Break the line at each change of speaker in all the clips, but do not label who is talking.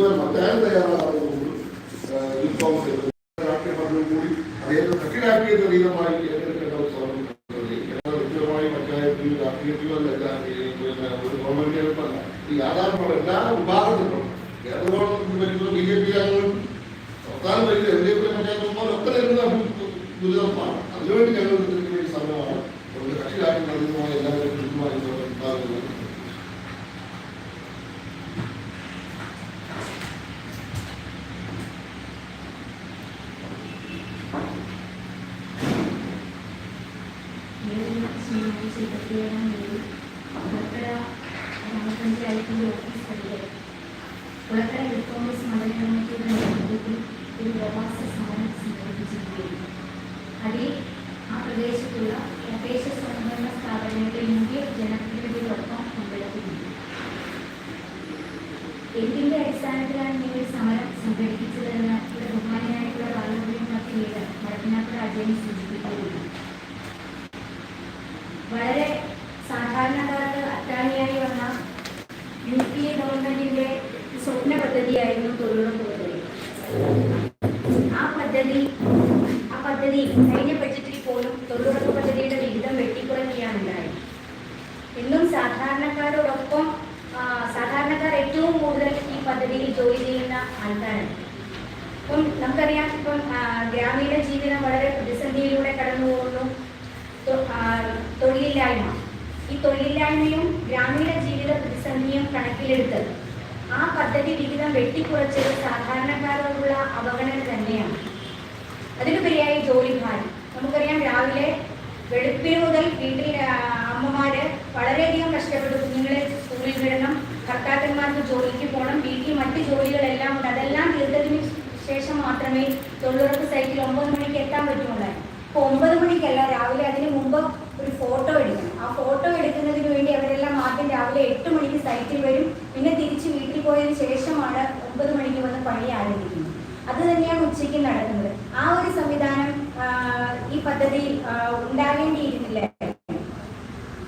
എഴുതുവാൻ മറ്റാരും തയ്യാറാകുന്നത് യൂത്ത് കോൺഗ്രസ് രാഷ്ട്രീയ പാർട്ടികൾ കൂടി അദ്ദേഹത്തെ കക്ഷി രാഷ്ട്രീയത്തെ അതീതമായി ഏറ്റെടുക്കേണ്ട ഒരു സമയം വ്യക്തിപരമായി പഞ്ചായത്തിലും രാഷ്ട്രീയത്തിലും അല്ല പിന്നെ ഒരു ഗവൺമെന്റ് എളുപ്പമല്ല ഈ യാഥാർത്ഥ്യമുള്ള എല്ലാ വിഭാഗത്തിലും
ഇരുപത്തിയേഴാം തീയതി കുളക്കര ഗ്രാമപഞ്ചായത്തിന്റെ ഓഫീസ് പരിധിയിൽ കുളക്കര യൂത്ത് കോൺഗ്രസ് മണ്ഡല കമ്മിറ്റിയുടെ നേതൃത്വത്തിൽ ഒരു ഉപവാസ സമരം സംഘടിപ്പിച്ചിരിക്കുകയാണ് അതിൽ ആ പ്രദേശത്തുള്ള തദ്ദേശ സ്വയംഭരണ സ്ഥാപനങ്ങളുടെ മുഖ്യ ജനപ്രതിനിധികളൊപ്പം പങ്കെടുക്കുന്നുണ്ട് എന്തിന്റെ അടിസ്ഥാനത്തിലാണ് നിങ്ങൾ സമരം സംഘടിപ്പിച്ചതെന്ന് സ്വപ്ന പദ്ധതിയായിരുന്നു തൊഴിലുറപ്പ് പദ്ധതി. ആ പദ്ധതി ആ പദ്ധതി കഴിഞ്ഞ ബഡ്ജറ്റിൽ പോലും തൊഴിലുറപ്പ് പദ്ധതിയുടെ വിഹിതം വെട്ടിക്കുറയ്ക്കുകയാണ് ഉണ്ടായത് ഇന്നും സാധാരണക്കാരോടൊപ്പം ആ, സാധാരണക്കാർ ഏറ്റവും കൂടുതൽ ഈ പദ്ധതിയിൽ ജോലി ചെയ്യുന്ന ആൾക്കാരാണ് ഇപ്പം നമുക്കറിയാം ഇപ്പം ആ, ഗ്രാമീണ ജീവിതം വളരെ പ്രതിസന്ധിയിലൂടെ കടന്നു പോകുന്നു തൊ- ആ, തൊഴിലില്ലായ്മ ഈ തൊഴിലില്ലായ്മയും ഗ്രാമീണ ജീവിത പ്രതിസന്ധിയും കണക്കിലെടുത്ത് ആ പദ്ധതി വിഹിതം വെട്ടിക്കുറച്ചത് സാധാരണക്കാരോടുള്ള അവഗണന തന്നെയാണ് അതിലുപരിയായി ജോലിഭാരം നമുക്കറിയാം രാവിലെ വെളുപ്പിന് മുതൽ വീട്ടിൽ അമ്മമാര് വളരെയധികം കഷ്ടപ്പെട്ടു. കുഞ്ഞുങ്ങളെ സ്കൂളിൽ വിടണം ഭർത്താക്കന്മാർക്ക് ജോലിക്ക് പോകണം വീട്ടിൽ മറ്റ് ജോലികളെല്ലാം ഉണ്ട്. അതെല്ലാം തീർത്തതിന് ശേഷം മാത്രമേ തൊഴിലുറപ്പ് സൈറ്റിൽ ഒമ്പത് മണിക്ക് എത്താൻ പറ്റുള്ളൂ അപ്പോൾ ഒമ്പത് മണിക്കല്ല രാവിലെ അതിന് മുമ്പ് ഒരു ഫോട്ടോ എടുക്കണം. ആ ഫോട്ടോ എടുക്കുന്നതിന് വേണ്ടി അവരെല്ലാം ആദ്യം രാവിലെ എട്ട് മണിക്ക് സൈറ്റിൽ വരും. പിന്നെ തിരിച്ച് വീട്ടിൽ പോയതിനു ശേഷമാണ് ഒമ്പത് മണിക്ക് വന്ന് പണി ആരംഭിക്കുന്നത്. അത് തന്നെയാണ് ഉച്ചയ്ക്ക് നടക്കുന്നത്. ആ ഒരു സംവിധാനം ഈ പദ്ധതി ഉണ്ടാകേണ്ടിയിരുന്നില്ല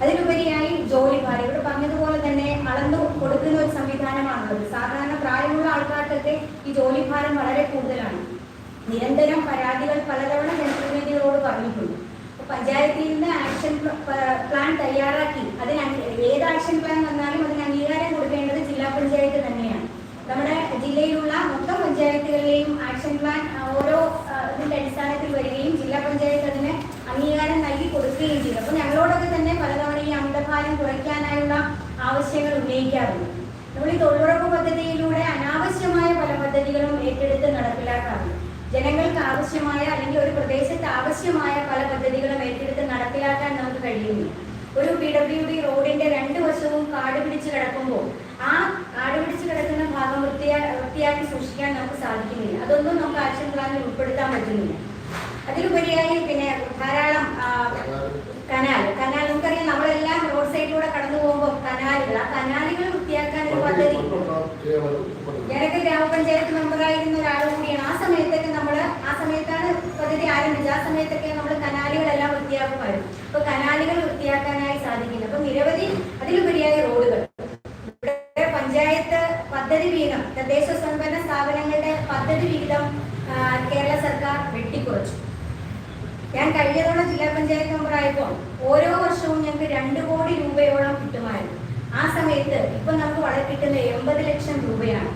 അതിലുപരിയായി ജോലി ഭാരം ഇവിടെ പറഞ്ഞതുപോലെ തന്നെ അളന്നു കൊടുക്കുന്ന ഒരു സംവിധാനമാണുള്ളത് സാധാരണ പ്രായമുള്ള ആൾക്കാർക്കൊക്കെ ഈ ജോലിഭാരം വളരെ കൂടുതലാണ്. നിരന്തരം പരാതികൾ പലതവണ ജനപ്രതിനിധികളോട് പറഞ്ഞിട്ടുണ്ട്. പഞ്ചായത്തിൽ നിന്ന് ആക്ഷൻ പ്ലാൻ തയ്യാറാക്കി. അതിന് ഏത് ആക്ഷൻ പ്ലാൻ വന്നാലും അതിന് അംഗീകാരം കൊടുക്കേണ്ടത് ജില്ലാ പഞ്ചായത്ത് തന്നെയാണ്. നമ്മുടെ ജില്ലയിലുള്ള മൊത്തം പഞ്ചായത്തുകളിലെയും ആക്ഷൻ പ്ലാൻ ഓരോ ഇതിന്റെ അടിസ്ഥാനത്തിൽ വരികയും ജില്ലാ പഞ്ചായത്ത് അതിന് അംഗീകാരം നൽകി കൊടുക്കുകയും ചെയ്തു. അപ്പൊ ഞങ്ങളോടൊക്കെ തന്നെ പലതവണ ഈ അമിതഭാരം കുറയ്ക്കാനായുള്ള ആവശ്യങ്ങൾ ഉന്നയിക്കാറുണ്ട്. നമ്മൾ ഈ തൊഴിലുറപ്പ് പദ്ധതിയിലൂടെ അനാവശ്യമായ പല പദ്ധതികളും ഏറ്റെടുത്ത് നടപ്പിലാക്കാറുണ്ട് ജനങ്ങൾക്ക് ആവശ്യമായ അല്ലെങ്കിൽ ഒരു പ്രദേശത്ത് ആവശ്യമായ പല പദ്ധതികളും ഏറ്റെടുത്ത് നടപ്പിലാക്കാൻ നമുക്ക് കഴിയുന്നു ഒരു പി ഡബ്ല്യു ഡി റോഡിന്റെ രണ്ട് വശവും കാട് പിടിച്ച് കിടക്കുമ്പോൾ ആ കാട് പിടിച്ച് കിടക്കുന്ന ഭാഗം വൃത്തിയാ വൃത്തിയാക്കി സൂക്ഷിക്കാൻ നമുക്ക് സാധിക്കുന്നില്ല. അതൊന്നും നമുക്ക് ആക്ഷൻ പ്ലാനിൽ ഉൾപ്പെടുത്താൻ പറ്റുന്നില്ല. അതിലുപരിയായി പിന്നെ ധാരാളം കനാൽ. കനാൽ നമുക്കറിയാം നമ്മളെല്ലാം റോഡ് സൈഡിലൂടെ കടന്നു പോകുമ്പോൾ കനാലുകൾ. ആ കനാലുകൾ വൃത്തിയാക്കാൻ ഒരു പദ്ധതി. ഞാനൊക്കെ ഗ്രാമപഞ്ചായത്ത് മെമ്പറായിരുന്ന ഒരാൾ കൂടിയാണ്. ആ സമയത്തൊക്കെ നമ്മൾ ആ സമയത്താണ് പദ്ധതി ആരംഭിച്ചത്. ആ സമയത്തൊക്കെ നമ്മൾ കനാലുകളെല്ലാം വൃത്തിയാക്കുമായിരുന്നു. അപ്പൊ കനാലുകൾ വൃത്തിയാക്കാനായി സാധിക്കില്ല. അപ്പൊ നിരവധി അതിലുപരിയായ റോഡുകൾ. ഇവിടെ പഞ്ചായത്ത് പദ്ധതി വിഹിതം തദ്ദേശ സ്വയംഭരണ സ്ഥാപനങ്ങളുടെ പദ്ധതി വിഹിതം കേരള സർക്കാർ വെട്ടിക്കുറച്ചു. ഞാൻ കഴിഞ്ഞ തവണ ജില്ലാ പഞ്ചായത്ത് മെമ്പറായപ്പോൾ ഓരോ വർഷവും ഞങ്ങൾക്ക് രണ്ട് കോടി രൂപയോളം കിട്ടുമായിരുന്നു. ആ സമയത്ത് ഇപ്പൊ നമുക്ക് വളരെ കിട്ടുന്ന എൺപത് ലക്ഷം രൂപയാണ്.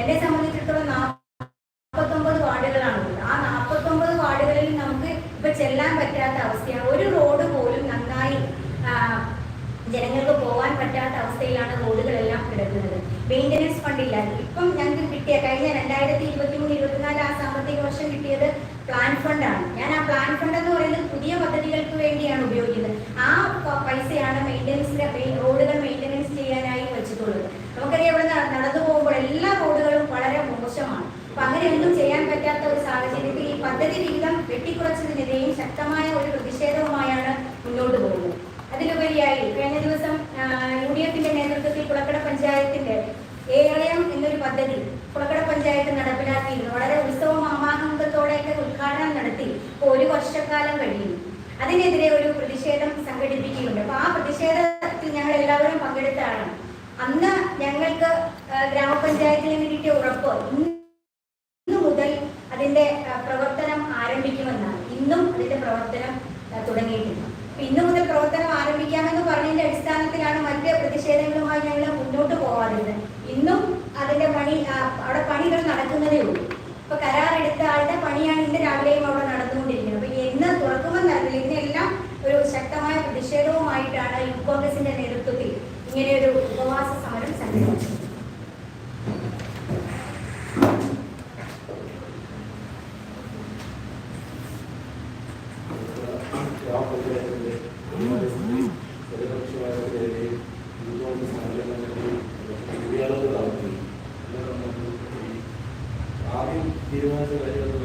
എന്നെ സംബന്ധിച്ചിടത്തോളം നാൽപ്പത്തൊമ്പത് വാർഡുകളാണുള്ളത് ആ നാൽപ്പത്തൊമ്പത് വാർഡുകളിൽ നമുക്ക് ഇപ്പൊ ചെല്ലാൻ പറ്റാത്ത അവസ്ഥയാണ്. ഒരു റോഡ് പോലും നന്നായി ജനങ്ങൾക്ക് പോകാൻ പറ്റാത്ത അവസ്ഥയിലാണ് റോഡുകളെല്ലാം കിടക്കുന്നത്. മെയിന്റനൻസ് ഫണ്ടില്ല ഇപ്പം ഞങ്ങൾക്ക് കിട്ടിയ കഴിഞ്ഞ രണ്ടായിരത്തി ഇരുപത്തി മൂന്ന് ഇരുപത്തിനാല് ആ സാമ്പത്തിക വർഷം കിട്ടിയത് പ്ലാൻ ഫണ്ടാണ് ഞാൻ ആ പ്ലാൻ ഫണ്ട് എന്ന് പറയുന്നത് പുതിയ പദ്ധതികൾക്ക് വേണ്ടിയാണ് ഉപയോഗിക്കുന്നത്. ആ പൈസയാണ് മെയിന്റനൻസിന്റെ റോഡുകൾ അതിനെതിരെ ഒരു പ്രതിഷേധം സംഘടിപ്പിക്കുകയുണ്ട്. അപ്പൊ ആ പ്രതിഷേധത്തിൽ ഞങ്ങൾ എല്ലാവരും പങ്കെടുത്താണ് അന്ന് ഞങ്ങൾക്ക് ഗ്രാമപഞ്ചായത്തിൽ നിന്ന് കിട്ടിയ ഉറപ്പ് ഇന്ന് മുതൽ അതിന്റെ പ്രവർത്തനം ആരംഭിക്കുമെന്നാണ്. ഇന്നും അതിന്റെ പ്രവർത്തനം തുടങ്ങിയിട്ടില്ല ഇന്ന് മുതൽ പ്രവർത്തനം ആരംഭിക്കാമെന്ന് പറഞ്ഞതിന്റെ അടിസ്ഥാനത്തിലാണ് മറ്റ് പ്രതിഷേധങ്ങളുമായി ഞങ്ങൾ മുന്നോട്ട് പോകാറുള്ളത് ഇന്നും അതിന്റെ പണി അവിടെ പണികൾ നടക്കുന്നതേ ഉള്ളൂ. ഇപ്പൊ കരാറെടുത്ത ആളുടെ പണിയാണ് ഇന്ന് രാവിലെയും അവിടെ നടക്കുന്നത്. പ്രതിഷേധവുമായിട്ടാണ് യൂത്ത് കോൺഗ്രസിന്റെ നേതൃത്വത്തിൽ ഇങ്ങനെയൊരു ഉപവാസ സമരം സംഘടിപ്പിച്ചത്.
ആദ്യം തീരുമാനിച്ച കാര്യങ്ങൾ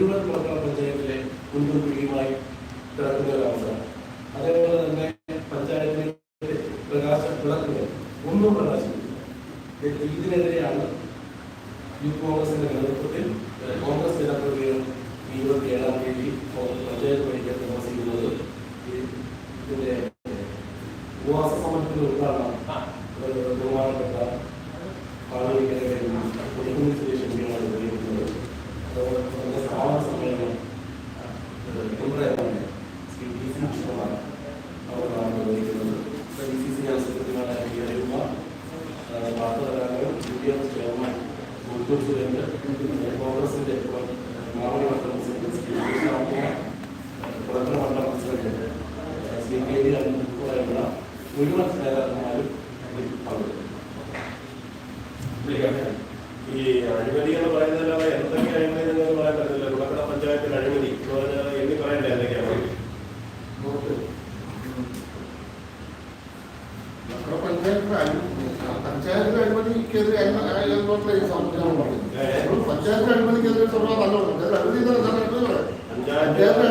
റെഗുലർ പ്രോഗ്രാം പഞ്ചായത്തിലെ മുൻകൂർ പിടിയുമായി കിടക്കുന്നൊരവസ്ഥ തൃശ്ശൂർ സുരേന്ദ്രൻ കോൺഗ്രസിന്റെ മാവട്ടം പ്രസിഡന്റ് ശ്രീ കൃഷ്ണകുമാർ പ്രധാനമണ്ഡലം പ്രസിഡന്റ് ശ്രീ കെ വി അനിൽകുമാരുള്ള മുഴുവൻ
Я, я,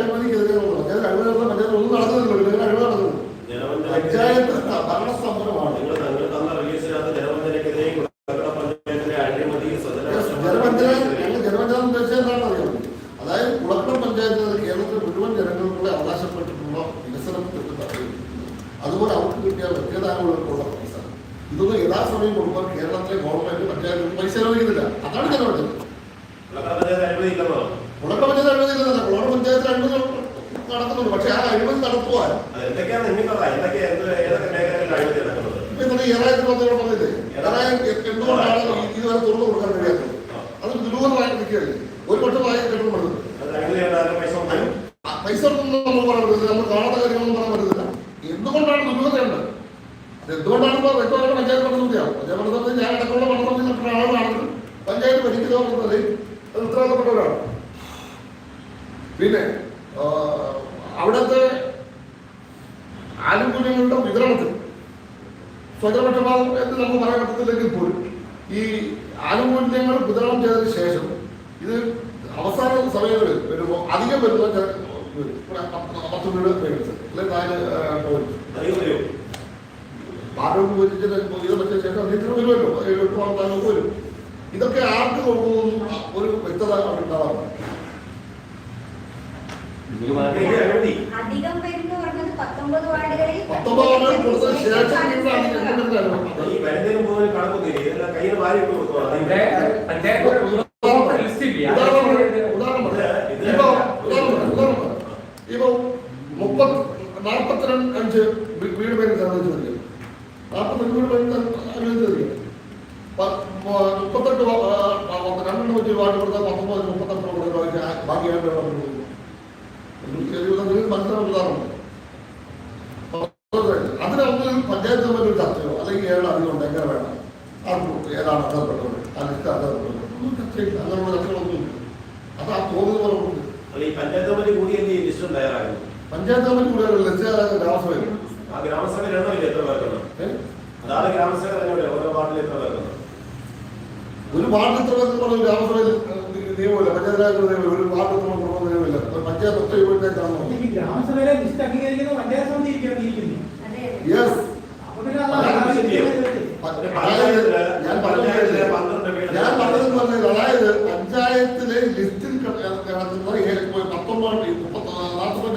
എന്തുകൊണ്ടാണ് ഇതുവരെ തുറന്നു കൊടുക്കാൻ കഴിയാത്തത് അത് ദുരൂഹമായിട്ട് നിൽക്കുകയല്ലേ ഒരു പക്ഷേ പത്തുമീട് വരുന്നത് അല്ലെ? നാല് പോലും പാലം പൂജിച്ചിട്ട് ഇത് വെച്ച ശേഷം അതിന് വരുമല്ലോ? എഴുപത്തോളം താങ്കൾക്ക് വരും. ഇതൊക്കെ ആർക്ക് കൊടുക്കുന്നു ഒരു വ്യക്തത ഉണ്ടാവാം അഞ്ച് വീട് പേരൻസ് അനുവദിച്ചു നാൽപ്പത്തഞ്ച് വീട് പേരൻസ് അനുവദിച്ചു മുപ്പത്തെട്ട് രണ്ടെണ്ണം വെച്ച് വാർഡ് കൊടുത്താൽ പത്തൊമ്പത് മുപ്പത്തെട്ട് കൊടുക്കുന്ന ബാക്കിയായിട്ട് മനസ്സിലാവുന്നതാണ് അതിനൊന്നും പഞ്ചായത്ത് തമ്മിൽ ചർച്ചയോ അല്ലെങ്കിൽ ഏഴ് അതിലുണ്ട് എങ്ങനെ വേണം? ആർക്കും ഏതാണ് അർഹതപ്പെട്ടത് ആ ലിസ്റ്റ് അർഹതപ്പെട്ടത് ഒന്നും ചർച്ചയില്ല. അങ്ങനെയുള്ള അത് ആ
തോന്നുന്നവരുണ്ട് ഈ പഞ്ചായത്ത് തമ്മിൽ കൂടി എന്ത് ലിസ്റ്റ് തയ്യാറാകുന്നു
പഞ്ചായത്ത് കമ്മിറ്റി കൂടുതലല്ല ഗ്രാമസഭയിൽ.
ആ ഗ്രാമസഭയിൽ എണ്ണമില്ല എത്ര
പേർക്കുന്നു
അതാണ് ഗ്രാമസഭ ഓരോ വാർഡിൽ എത്ര പേർക്കുന്നു
ഒരു വാർഡ് എത്ര പേർക്കുള്ള ഗ്രാമസഭയിൽ നിയമമില്ല പഞ്ചായത്ത് രാജ് ഒരു വാർഡ് എത്ര നിയമമില്ല. പഞ്ചായത്ത് ഒറ്റ ഇവിടുത്തേക്കാണോ
ഗ്രാമസഭയിലെ ലിസ്റ്റ് അംഗീകരിക്കുന്ന പഞ്ചായത്ത് സമിതി ഇരിക്കുന്നു
യെസ് ഞാൻ
പറഞ്ഞത്
ഞാൻ പറഞ്ഞത് പറഞ്ഞത് അതായത് പഞ്ചായത്തിലെ ലിസ്റ്റിൽ കിടക്കുന്ന പത്തൊമ്പത്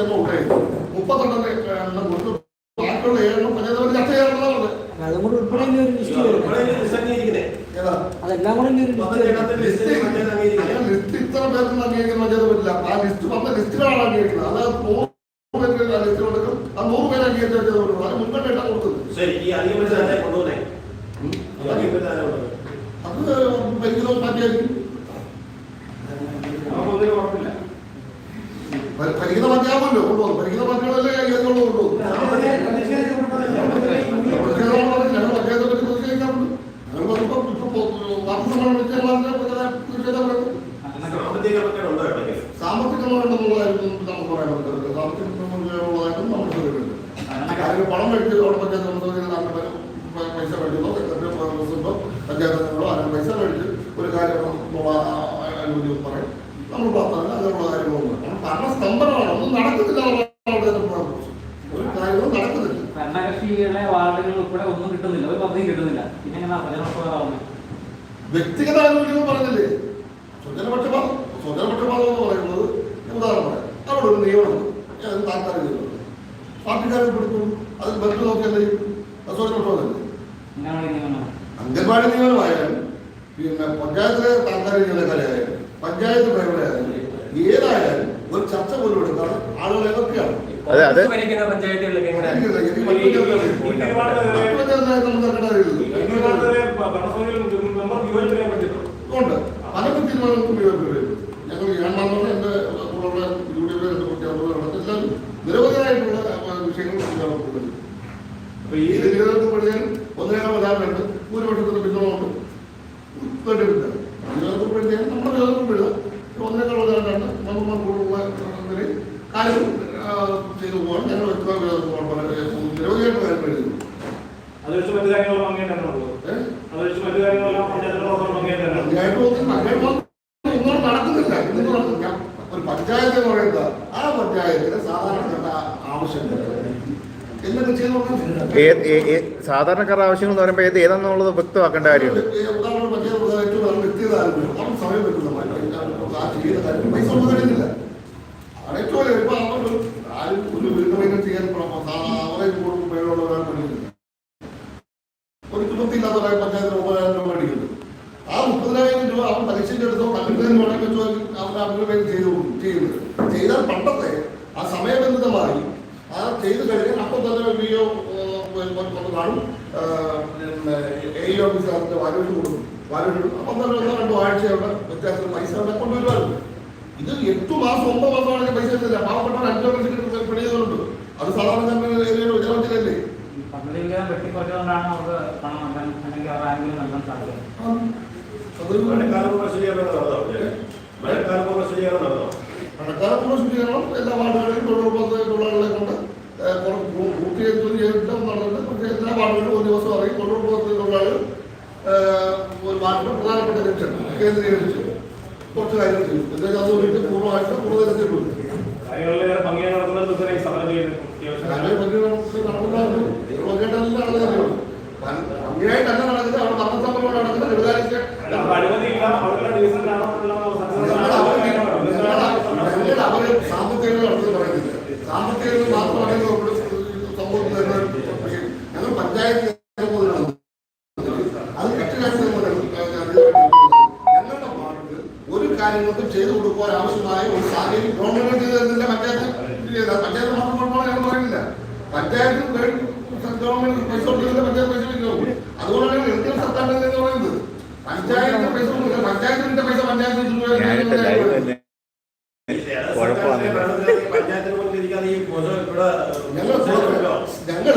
മുപ്പത്തി നാൽപ്പത്തഞ്ചെണ്ണം ഉണ്ടായിരുന്നു മുപ്പത്തെണ്ണം എണ്ണം കൊടുത്ത്. ബാക്കിയുള്ള ഏഴെണ്ണം പഞ്ചായത്ത് ചർച്ച ചെയ്യാറുള്ളതാണ്.
അതും കൂടെ ഉൾപ്പെടെ ഒരു ലിസ്റ്റ് അതെല്ലാം കൂടെ ഒരു ലിസ്റ്റ്
ഇത്ര പേർക്കൊന്നും അംഗീകരിക്കാൻ പറ്റില്ല. ആ ലിസ്റ്റ് വന്ന ലിസ്റ്റിലാണ് അംഗീകരിക്കുന്നത് അത് നൂറ് പേർക്ക് ആ ലിസ്റ്റ് കൊടുക്കും ആ നൂറ് പേര് അംഗീകരിച്ചാൽ പറ്റുള്ളൂ അത് മുൻഗണന കൊടുത്തത്
ശരി ഈ അധികം പേര് തന്നെ കൊണ്ടുവന്നേ ഈ അധികം പേര് തന്നെ കൊണ്ടുവന്നേ
അത് ഭരിക്കുന്ന പാർട്ടിയായിരിക്കും
നമുക്കൊന്നിനും ഉറപ്പില്ല
ഭ- ഭരിക്കുന്ന പാർട്ടിയാവുമല്ലോ കൊണ്ടുപോകും ഭരിക്കുന്ന പാർട്ടികളല്ലേ ഏതുകൊണ്ട് കൊണ്ടുപോകും പ്രതിഷേധമാണ് പറഞ്ഞത്. ഞങ്ങൾ പഞ്ചായത്തെ പറ്റി പ്രതിഷേധിക്കാറുണ്ട് ഞങ്ങൾ പറഞ്ഞപ്പോൾ ഇപ്പോൾ വാർത്താ സമ്മേളനം വെച്ച് ഞങ്ങൾ അതിനെ പ്രതിഷേധം പറയുന്നു
സാമ്പത്തിക പ്രശ്നം ഉണ്ടോ ഇടയ്ക്ക്
സാമ്പത്തികമായിട്ടുള്ള കാര്യം നമുക്ക് പറയാൻ പറ്റില്ല സാമ്പത്തികമായിട്ടുള്ളതായിട്ടും നമുക്ക് പറയുന്നുണ്ട് കാര്യം പണം മേടിച്ച് അവിടെ പഞ്ചായത്ത് സംബന്ധിച്ച് നാട്ടിൽ പ- പൈസ മേടിച്ചോ സെക്രട്ടറി പഞ്ചായത്ത് അംഗങ്ങളോ അങ്ങനെ പൈസ മേടിച്ച് ഒരു കാര്യം നമ്മൾ അനുമതി പറയും നമ്മൾ പ്രാർത്ഥന അങ്ങനെയുള്ള കാര്യങ്ങളൊന്നും കാരണം ഭരണ സ്തംഭനമാണ് ഒന്നും നടക്കുന്നില്ല എന്നുള്ളതാണ് ഒരു കാര്യങ്ങളും നടക്കുന്നില്ല
ഭരണകക്ഷികളെ വാർഡുകൾ ഉൾപ്പെടെ ഒന്നും കിട്ടുന്നില്ല. ഒരു പദ്ധതി കിട്ടുന്നില്ല. പിന്നെ എങ്ങനെ പ്രചരണപ്രദമാവുന്നത്
വ്യക്തിഗത ആരോഗ്യം പറഞ്ഞില്ലേ? സ്വജനപക്ഷപാതം സ്വജനപക്ഷപാതം എന്ന് പറയുന്നത് ഉദാഹരണം അവിടെ ഒരു നിയമനം ഞാൻ താൽക്കാലിക നിയമനം പാർട്ടിക്കാരെ പിടിക്കും അതിൽ ബന്ധു നോക്കിയല്ലേ അത് സ്വജനപക്ഷപാതല്ലേ അംഗൻവാടി നിയമനമായാലും പിന്നെ പഞ്ചായത്തിലെ താൽക്കാലിക ജീവനക്കാരായാലും പഞ്ചായത്ത് മേഖലയായാലും ഏതായാലും ഒരു ചർച്ച പോലും എടുക്കാതെ ആളുകളെ ഏതൊക്കെയാണ്
അതെ, അതെ.
എനിക്കില്ല, എനിക്ക് മറ്റു പഞ്ചായത്തുകളിൽ പോയില്ല. മറ്റു പഞ്ചായത്തിലായി നമുക്ക് നടക്കേണ്ടതില്ല. ഉണ്ട് പലരും തീരുമാനങ്ങൾക്കും വിയോജിപ്പുകൾ ഞങ്ങൾ ഞാൻ മാത്രമല്ല എന്റെ കൂടെയുള്ള യു ഡി എഫിലെ രണ്ട് കുട്ടികളുടെ എല്ലാവരും നിരവധിയായിട്ടുള്ള ആ, വിഷയങ്ങൾ തീരുമാനപ്പെടുന്നത് ഈ നിരോധനപ്പെടുത്തിയാൽ ഒന്നേകാൽ പ്രധാനമുണ്ട് ഭൂരിപക്ഷത്തിന് പിന്തുണയുണ്ട് വേണ്ടിയില്ല നിരോധനപ്പെടുത്തിയാൽ നമ്മുടെ നിരോധനപ്പെടുക ഒന്നേകാൽ പ്രധാനമാണ് നമ്മൾ കൂടുതലുള്ള നിലയിൽ കാര്യം ആ, ചെയ്തു പോകാൻ ഞങ്ങൾ വ്യക്തമായ വിരോധം നിരവധിയായിട്ട് കാര്യം എഴുതുന്നു
അത് വെച്ച് മറ്റു കാര്യങ്ങളെല്ലാം അങ്ങനെയാണ് ഉള്ളത്
ഏഹ്
അത് വെച്ച് മറ്റു കാര്യങ്ങളെല്ലാം പഞ്ചായത്തിലുള്ള അങ്ങനെയാണ്
പഞ്ചായത്ത് ഒന്നും അങ്ങോട്ട് ഒന്നും നടക്കുന്നില്ല ഇതൊന്നും നടക്കുന്നില്ല ഒരു പഞ്ചായത്ത് എന്ന് പറയുന്നത് ആ പഞ്ചായത്തിന് സാധാരണപ്പെട്ട ആവശ്യങ്ങൾ എന്തൊക്കെ ചെയ്തു കൊടുക്കണം?
ഏ- ഏ- ഏ- സാധാരണക്കാരുടെ ആവശ്യങ്ങൾ എന്ന് പറയുമ്പോൾ ഏത് ഏതാണെന്നുള്ളത് വ്യക്തമാക്കേണ്ട കാര്യമുണ്ട്.
ഒരു രൂപ ആ പണ്ടത്തെ ആ സമയബന്ധിതമായി ആ ചെയ്ത് കഴിഞ്ഞാൽ അപ്പോൾ തന്നെ വീഡിയോ കാണും. എ ഓഫീസറിന്റെ വാല്യൂഷൻ കൊടുക്കും. അപ്പം തന്നെ ഒന്നോ രണ്ടോ ആഴ്ചയുടെ വ്യത്യാസം പൈസ അവിടെ കൊണ്ടുവരുവായിരുന്നു ഇത് എട്ട് മാസം ഒമ്പത് മാസമാണെങ്കിൽ പൈസ എത്തില്ല പാവപ്പെട്ടവർ അഞ്ചോ ലക്ഷം പിടിയുന്നുണ്ട് അത് സാധാരണ
സാധിക്കുന്നത്.
അതൊരു
മഴക്കാലപൂർവ ശുചീകരണം
എല്ലാ വാർഡുകളിലും തൊഴിലുറപ്പ് വാർഡുകളിലും ഒരു ദിവസം ഇറങ്ങി തൊഴിലാളികൾ ഏഹ്, ഒരു വാർഡിന്റെ പ്രധാനപ്പെട്ട ലക്ഷ്യം കേന്ദ്രീകരിച്ച് കുറച്ച് കാര്യങ്ങൾ ചെയ്യും എന്താ അത് വേണ്ടി പൂർണമായിട്ട് പൂർണതരത്തിലുണ്ട് എത്തിയിട്ടുണ്ട് നടക്കുന്ന
ഭംഗിയായി
ഞങ്ങൾ ഞങ്ങൾ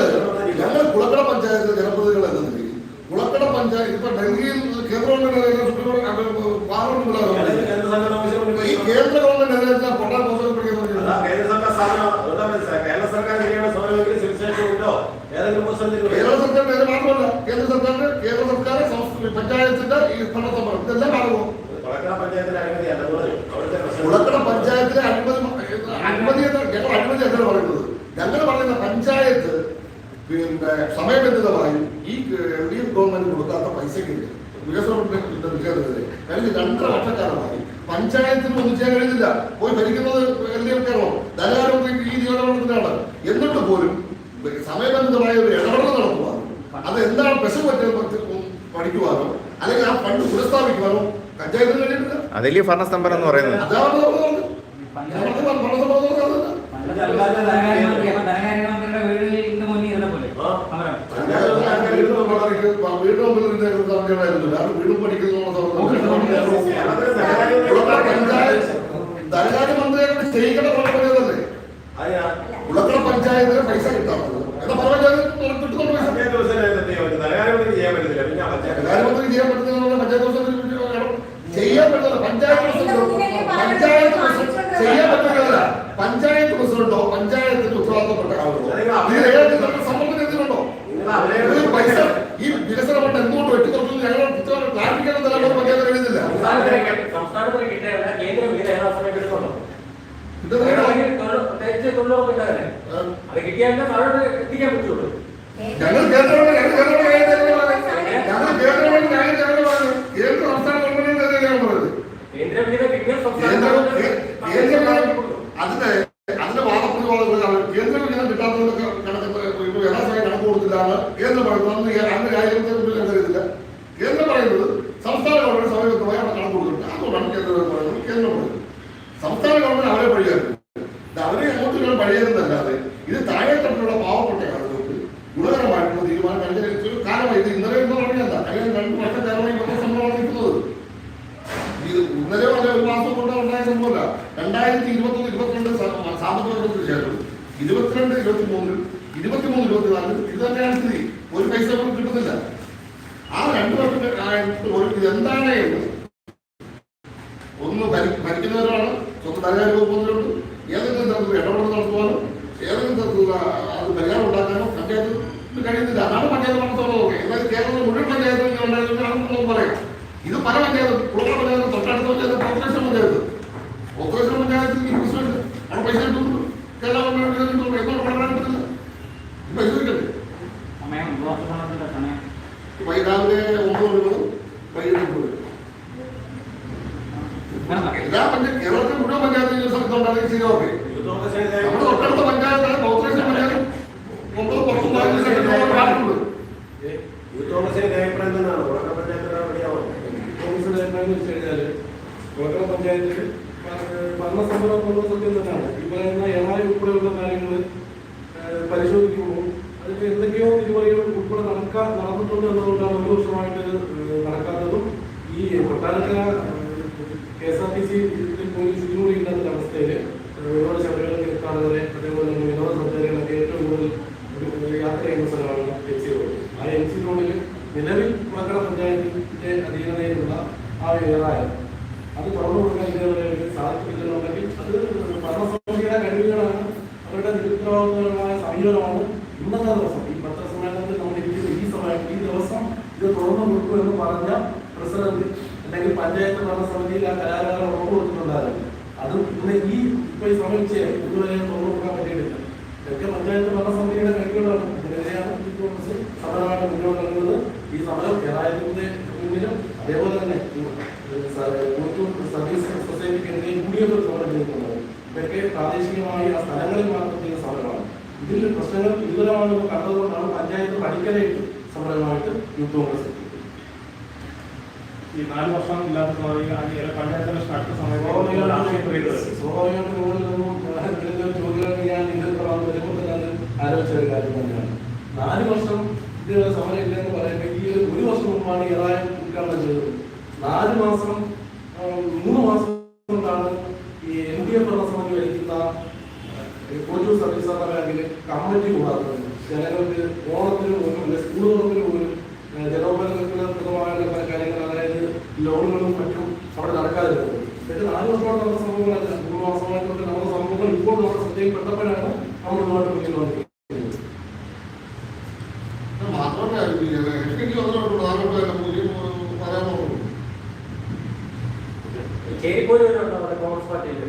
ഞങ്ങൾ കുളക്കട പഞ്ചായത്തിലെ ജനപ്രതിനിധികൾ എന്ന നിലയിൽ കുളക്കട പഞ്ചായത്ത് ഇപ്പൊ ഡൽഹിയിൽ കേന്ദ്ര ഗവൺമെന്റ് പാർലമെന്റ് ഈ കേന്ദ്ര ഗവൺമെന്റ് എതിരെ
കൊണ്ടാൻ കേരള സർക്കാർ മാത്രമല്ല കേന്ദ്ര സർക്കാരിന്റെ കേന്ദ്ര സർക്കാർ
പഞ്ചായത്തിന്റെ ഈ ഭരണ ഇതെല്ലാം കാണുമോ
കുളക്കട പഞ്ചായത്തിലെ
അനുമതി അനുമതി എന്നാണ് ഞങ്ങൾ അനുമതി എന്നാണ് പറയുന്നത്. ഞങ്ങൾ പറയുന്ന പഞ്ചായത്ത് പിന്നെ സമയബന്ധിതമായി ഈ എൽ ഡി എഫ് ഗവൺമെന്റ് കൊടുക്കാത്ത പൈസയ്ക്ക് വികസനത്തിന്റെ വിഷയത്തിനെതിരെ കഴിഞ്ഞ രണ്ടര വർഷക്കാലമായി പഞ്ചായത്തിന് ഒന്നും ചെയ്യാൻ കഴിയുന്നില്ല പോയി ഭരിക്കുന്നത് എൽ ഡി എഫ് കേരളം ധനകാരം ഈ നിയോജകമണ്ഡലത്തിലാണ് എന്നിട്ട് പോലും സമയബന്ധിതമായ ഒരു ഇടപെടൽ നടത്തുവാനോ അത് എന്താണ് പ്രശ്നം പറ്റുന്ന പഠിക്കുവാനോ അല്ലെങ്കിൽ ആ ഫണ്ട് പുനഃസ്ഥാപിക്കുവാനോ പഞ്ചായത്തിന് കഴിയുന്നില്ല
അതല്ലേ ഭരണസ്തംഭനം എന്ന് പറയുന്നത്.
അതാണ് നമ്മൾ പറഞ്ഞത്. ഞങ്ങൾക്ക് സമരമായിരുന്നില്ല. അത് പഠിക്കുന്നതുകൊണ്ട് കുളക്കട പഞ്ചായത്ത് ധനകാര്യമന്ത്രിയെ ചെയ്യിക്കേണ്ട പ്രവർത്തനമല്ലേ കുളക്കട പഞ്ചായത്തിന് പൈസ കിട്ടാത്തത്. എന്താ പഞ്ചായത്ത് കിട്ടുന്ന പൈസ
പഞ്ചായത്ത് പ്രസിഡന്റ് എന്ത് ചെയ്യാൻ പറ്റും ധനകാര്യമന്ത്രിക്ക് ചെയ്യാൻ പറ്റുന്നില്ല പിന്നെ ആ പഞ്ചായത്ത്
ധനകാര്യമന്ത്രി ചെയ്യാൻ പറ്റുന്ന പഞ്ചായത്ത് പ്രസിഡന്റ് ചെയ്യാൻ പറ്റുന്നില്ല പഞ്ചായത്ത് പ്രസിഡന്റ് പഞ്ചായത്ത് പ്രസിഡന്റ് ചെയ്യാൻ പറ്റുന്നില്ല പഞ്ചായത്ത് പ്രസിഡന്റോ പഞ്ചായത്തിന് ഉത്തരവാദിത്തപ്പെട്ട ആളുകളോ ഇതിൽ ഏതെങ്കിലും സമ്മർദ്ദം ചെലുത്തുന്നുണ്ടോ
നിങ്ങൾ അവരെ
ഒരു പൈസ ഈ വികസന ഫണ്ട് എന്തുകൊണ്ട് വെട്ടിക്കുറച്ചു ഞങ്ങൾ ക്ലാരിഫിക്കാൻ തരാൻ പഞ്ചായത്ത് കഴിയുന്നില്ല
സംസ്ഥാനത്തിന് കിട്ടേണ്ട കേന്ദ്ര വിഹിതം ഏതാ സമയം എടുക്കുന്നുണ്ടോ
ഇത് നിങ്ങൾ-
പ്രത്യേകിച്ച് തൊഴിലുറപ്പ് കിട്ടാതെ അത് കിട്ടിയാലേ താഴോട്ട് എത്തിക്കാൻ പറ്റുള്ളൂ
ഞങ്ങൾ കേന്ദ്രമന്ത്രി ഞങ്ങൾ കേന്ദ്രമന്ത്രി ഞങ്ങൾ കേന്ദ്രമന്ത്രി ഞങ്ങൾ കേന്ദ്രമാണ് കേന്ദ്ര സംസ്ഥാന ഗവൺമെന്റിന്റെ ഞാൻ പറയുന്നത്
കേന്ദ്ര വിഹിതം കിട്ടിയ
കേന്ദ്ര കേന്ദ്ര അതിന്റെ അതിന്റെ വാദപ്രതിവാദങ്ങൾ കേന്ദ്ര വിഹിതം കിട്ടാത്തതൊക്കെ കണക്ക് ഇപ്പൊ യഥാസമയം കണക്ക് കൊടുത്തില്ലാണ് കേന്ദ്രം പറയുന്നത് അന്ന് ഈ- അന്ന് കാര്യത്തെ കുറിച്ച് ഞാൻ അറിയത്തില്ല കേന്ദ്രം പറയുന്നത് സംസ്ഥാന ഗവൺമെന്റ് സമയത്തുമായി അവിടെ കണക്ക് കൊടുത്തിട്ടുണ്ട് അതുകൊണ്ടാണ് കേന്ദ്രം പറയുന്നത് കേന്ദ്രം പറയുന്നത് സംസ്ഥാന ഗവൺമെന്റ് അവരെ പഴിയായിരുന്നു ഇത് അവരെ അങ്ങോട്ട് ഇങ്ങനെ പഴിയായിരുന്നല്ലാതെ ഇത് താഴെത്തട്ടിലുള്ള പാവപ്പെട്ട ആളുകൾക്ക് ഗുണകരമായിട്ടുള്ള തീരുമാനം കഴിഞ്ഞ ഒരു കാലമായി ഇത് ഇന്നലെ എന്ന് പറഞ്ഞല്ല കഴിഞ്ഞ രണ്ട് വർഷം കാലമായി ഇവരുടെ സംഭവമാണ് നിൽക്കുന്നത് ഇത് ഇന്നലെ വരെ ഒരു മാസം കൊണ്ട് ഉണ്ടായ സംഭവമല്ല രണ്ടായിരത്തി ഇരുപത്തൊന്ന് ഇരുപത്തിരണ്ട് സ- സാമ്പത്തിക വർഷത്തിന് ശേഷം ഇരുപത്തിരണ്ട് ഇരുപത്തി മൂന്നിൽ ഇരുപത്തിമൂന്ന് ഇരുപത്തിനാലിൽ ഇത് തന്നെയാണ് സ്ഥിതി ഒരു പൈസ പോലും കിട്ടുന്നില്ല ആ രണ്ട് വർഷത്തെ ആയിട്ട് ഒരു ഇത് എന്താണ് എന്ന് ഒന്ന് ഭരി- ഭരിക്കുന്നവരാണ് സ്വന്തം ധനകാര്യ വകുപ്പുകളുണ്ട് ഏതെങ്കിലും തരത്തിലുള്ള ഇടപെടൽ നടത്തുവാനോ ഏതെങ്കിലും തരത്തിലുള്ള അത് പരിഹാരം ഉണ്ടാക്കാനോ പഞ്ചായത്ത് കഴിയുന്നില്ല അതാണ് പഞ്ചായത്ത് നടത്തുന്നത് എന്നാൽ കേരളത്തിൽ മുഴുവൻ പഞ്ചായത്ത് ഉണ്ടായിരുന്നാണെന്ന് പറയാം ഇത് പല പഞ്ചായത്തും കുളക്കട പഞ്ചായത്ത് തൊട്ടടുത്ത പഞ്ചായത്ത് കോർപ്പറേഷൻ പഞ്ചായത്ത് കോർപ്പറേഷൻ പഞ്ചായത്തിൽ ഈ പ്രശ്നമുണ്ട് അവിടെ പൈസ കിട്ടുന്നു കേരള ഗവൺമെന്റ് കിട്ടുന്നു എന്തുകൊണ്ട് പഠനം കിട്ടുന്നില്ല ഈ പൈസ കിട്ടണ്ടേ
സമയം ഉപവാസത്തിന്റെ സമയം
വൈ രാവിലെ ഒമ്പത് മണി മുതൽ വൈകിട്ട് ഒമ്പത് മണി വരെ. എല്ലാ പഞ്ചായത്ത് കേരളത്തിൽ മുഴുവൻ പഞ്ചായത്ത് ഈ സ്ഥലത്ത് ഉണ്ടാകുന്ന ശരിയാവട്ടെ
യൂത്ത് കോൺഗ്രസിന്റെ
നമ്മുടെ തൊട്ടടുത്ത പഞ്ചായത്താണ് കോർപ്പറേഷൻ പഞ്ചായത്ത്. ഒമ്പത് പുറത്തും നാല് സെക്രട്ടറിമാർ കാണുന്നുണ്ട്
യൂത്ത് കോൺഗ്രസിന്റെ അഭിപ്രായം തന്നെയാണ് കൊളക്കട പഞ്ചായത്തിന് റെഡിയാവും
കോൺഗ്രസിന്റെ അഭിപ്രായം എന്ന് വെച്ച് കഴിഞ്ഞാൽ കോട്ടയം പഞ്ചായത്തിൽ ഭരണസമ്മതം എന്നുള്ളത് സത്യം തന്നെയാണ് ഈ പറയുന്ന ഏഴായി ഉൾപ്പെടെയുള്ള കാര്യങ്ങൾ പരിശോധിക്കുമ്പോൾ അതിൽ എന്തൊക്കെയോ തിരുവഴികൾ ഉൾപ്പെടെ നടക്കാൻ നടന്നിട്ടുണ്ട് എന്നതുകൊണ്ടാണ് ഒരു വർഷമായിട്ട് നടക്കാത്തതും ഈ Kottarakkara K S R T C police ഇതിലൂടെ ഇല്ലാത്ത അവസ്ഥയിൽ തീർത്ഥാടകരെ അതേപോലെ തന്നെ വിനോദസഞ്ചാരികളൊക്കെ ഏറ്റവും കൂടുതൽ യാത്ര ചെയ്യുന്ന സ്ഥലമാണ് എം സി റോഡ്. ആ എം സി റോഡിൽ നിലവിൽ മക്കള പഞ്ചായത്തിന്റെ അധീനതയിലുള്ള ആ വ്യവസായം അത് തുറന്നു കൊടുക്കാൻ ഇതേവരെ സാധിച്ചിട്ടുണ്ടെങ്കിൽ അത് ഭരണസമിതിയുടെ കഴിവുകളാണ് അവരുടെ നിരുത്തരവാദപരമായ സമീപനമാണ് ഇന്നത്തെ ദിവസം. ഈ പത്രസമ്മേളനത്തിൽ നമ്മൾ ഇരിക്കുന്ന ഈ സമയം ഈ ദിവസം ഇത് തുറന്നു കൊടുക്കും എന്ന് പറഞ്ഞ പ്രസിഡന്റ് അല്ലെങ്കിൽ പഞ്ചായത്ത് ഭരണസമിതിയിൽ ആ കലാകാരൻ ഉറപ്പ് കൊടുത്തിട്ടുണ്ടായിരുന്നു. അത് ഇന്ന് ഈ ഈ ഇതുവരെ കൊടുക്കാൻ പറ്റിയിട്ടില്ല ഇതൊക്കെ പഞ്ചായത്ത് ഭരണസമിതിയുടെ കഴിവുകളാണ് ഇതിനെതിരെയാണ് കോൺഗ്രസ് സമരമായിട്ട് മുന്നോട്ട് ഇറങ്ങുന്നത്. ഈ സമരം കേരളത്തിന്റെ മുന്നിലും അതേപോലെ തന്നെ സർവീസ് സൊസൈറ്റിക്കെതിരെയും എഫ് സമരം ചെയ്യുന്നുണ്ട് ഇതൊക്കെ പ്രാദേശികമായി ആ സ്ഥലങ്ങളിൽ മാത്രം സമരമാണ്. ഇതിൽ പ്രശ്നങ്ങൾ ഗുരുതരമാണെന്ന് കണ്ടതുകൊണ്ടാണ് പഞ്ചായത്ത് പഠിക്കലായിട്ട് സമരമായിട്ട് യൂത്ത് കോൺഗ്രസ്.
ഈ നാല് വർഷം ഇല്ലാത്ത സ്വാഭാവിക അടുത്ത സമയത്ത്
തന്നെ അത് ആലോചിച്ച ഒരു കാര്യം തന്നെയാണ്. നാല് വർഷം ഇല്ലെന്ന് പറയുമ്പോൾ ഈ ഒരു വർഷം മുമ്പാണ് ഏതായാലും ഉദ്ഘാടനം ചെയ്തത്. നാല് മാസം മൂന്ന് മാസം കൊണ്ടാണ് ഈ എൻ ഡി എഫ് ഭരണസമിതി ഭരിക്കുന്ന കോട്ടൂർ സർവീസ് സഹകരണ ബാങ്കിൽ കമ്മിറ്റി കൂടാത്തത്. ജനങ്ങൾക്ക് ഓണത്തിന് പോലും സ്കൂൾ തുറപ്പിന് പോലും അതായത് ലോണുകളും മറ്റും അവിടെ നടക്കാതിരുന്നത് എന്നിട്ട് നാല് വർഷമായിട്ട് നടന്ന സംഭവങ്ങളല്ല. മൂന്ന് മാസമായിട്ടൊക്കെ നടന്ന സംഭവങ്ങൾ ഇപ്പോൾ നമ്മുടെ ശ്രദ്ധയിൽപ്പെട്ടപ്പോഴാണ് നമ്മൾ ഇതുമായിട്ട് മുന്നിൽ വന്നിരിക്കുന്നത്
മാത്രമല്ല എനിക്ക് പ്രധാനപ്പെട്ട
ഉണ്ടോ. അവിടെ കോൺഗ്രസ് പാർട്ടിയിൽ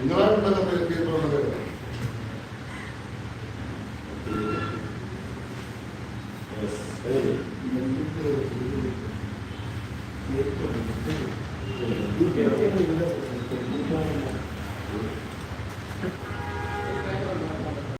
നിങ്ങളായിട്ടുണ്ടെങ്കിൽ